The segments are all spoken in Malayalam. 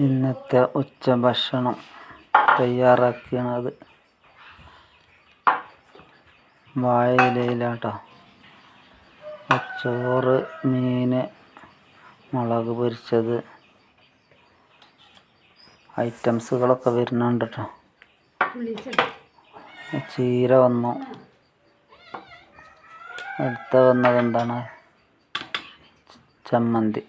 ഇന്നത്തെ ഉച്ചഭക്ഷണം തയ്യാറാക്കിയത് വാഴയിലയിലാട്ടോ ചോറ് മീൻ മുളക് പൊരിച്ചത്. ഐറ്റംസുകളൊക്കെ വരുന്നുണ്ട് കേട്ടോ ചീര വന്നു. അടുത്ത വന്നത് എന്താണ്? ചമ്മന്തി.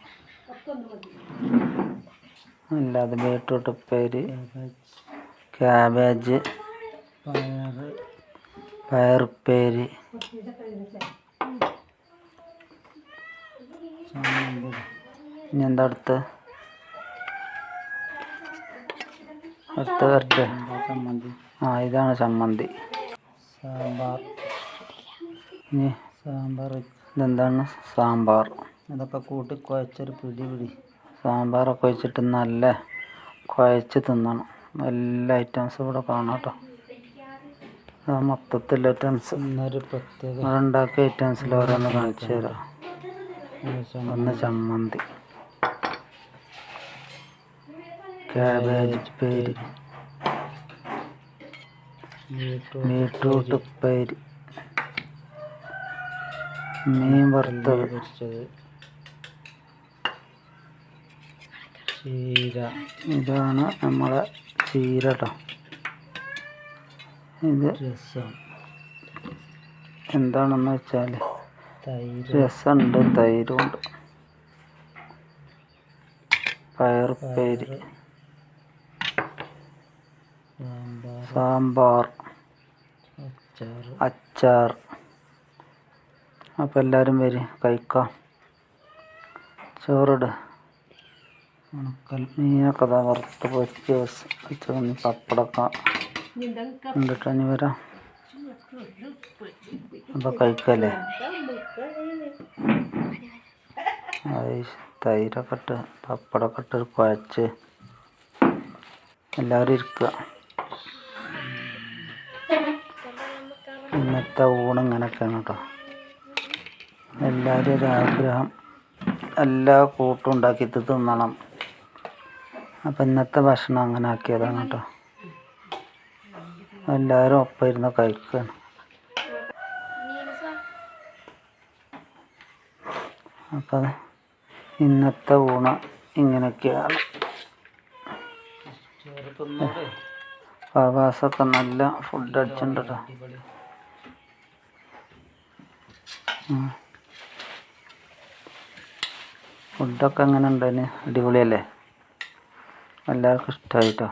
അല്ലാതെ ബീട്രൂട്ട് പേര് ക്യാബേജ് പയർ പയറുപ്പേരി ഇനി എന്താ അടുത്ത്? അടുത്ത വരട്ടെ. ചമ്മന്തി ആ ഇതാണ് ചമ്മന്തി. സാമ്പാർ. ഇനി സാമ്പാർ. ഇതെന്താണ്? സാമ്പാർ. ഇതൊക്കെ കൂട്ടി കുഴച്ചൊരു പിടി പിടി. സാമ്പാറൊക്കെ ഒഴിച്ചിട്ട് നല്ല കുഴച്ച് തിന്നണം. എല്ലാ ഐറ്റംസും ഇവിടെ കാണാം കേട്ടോ. മൊത്തത്തിൽ ഐറ്റംസ്. ഉണ്ടാക്കിയ ഐറ്റംസിൽ ഓരോന്ന് കാണിച്ചു തരാം. ഒന്ന് ചമ്മന്തി. ക്യാബേജ് പേര് ബീട്രൂട്ട് ഉപ്പേരി. മീൻ വറുത്തത് പൊരിച്ചത് ചീര. ഇതാണ് നമ്മളെ ചീര കേട്ടോ ഇത് രസം. എന്താണെന്ന് വെച്ചാൽ തൈര്. രസമുണ്ട് തൈരുണ്ട്. പയർപ്പേരി സാമ്പാർ. സാമ്പാർ. അച്ചാർ. അപ്പം അപ്പോൾ എല്ലാവരും വരും കഴിക്കാം. ചോറിട്. ഉണക്കൽ. മീനൊക്കെ വറുത്ത് പൊരിച്ച് വെച്ച് വന്ന് പപ്പടമൊക്കെ എന്നിട്ട് ഇനി വരാം. അപ്പോൾ കഴിക്കല്ലേ? തൈരൊക്കെ ഇട്ട് പപ്പടമൊക്കെ ഇട്ട് കുഴച്ച്. എല്ലാവരും ഇരിക്കുക ഇന്നത്തെ ഊണ് ഇങ്ങനെയൊക്കെയാണ് കേട്ടോ എല്ലാവരും ഒരു ആഗ്രഹം. എല്ലാ കൂട്ടും ഉണ്ടാക്കിയിട്ട് തിന്നണം. അപ്പം ഇന്നത്തെ ഭക്ഷണം അങ്ങനെ ആക്കിയതാണ് കേട്ടോ. എല്ലാവരും ഒപ്പം ഇരുന്ന് കഴിക്കുകയാണ് അപ്പം ഇന്നത്തെ ഊണ് ഇങ്ങനെയൊക്കെയാണ്. പ്രവാസമൊക്കെ നല്ല ഫുഡ് അടിച്ചിട്ടുണ്ട് കേട്ടോ. ഫുഡൊക്കെ എങ്ങനെ ഉണ്ടായിന് അടിപൊളിയല്ലേ? എല്ലാവർക്കും ഇഷ്ടമായിട്ടോ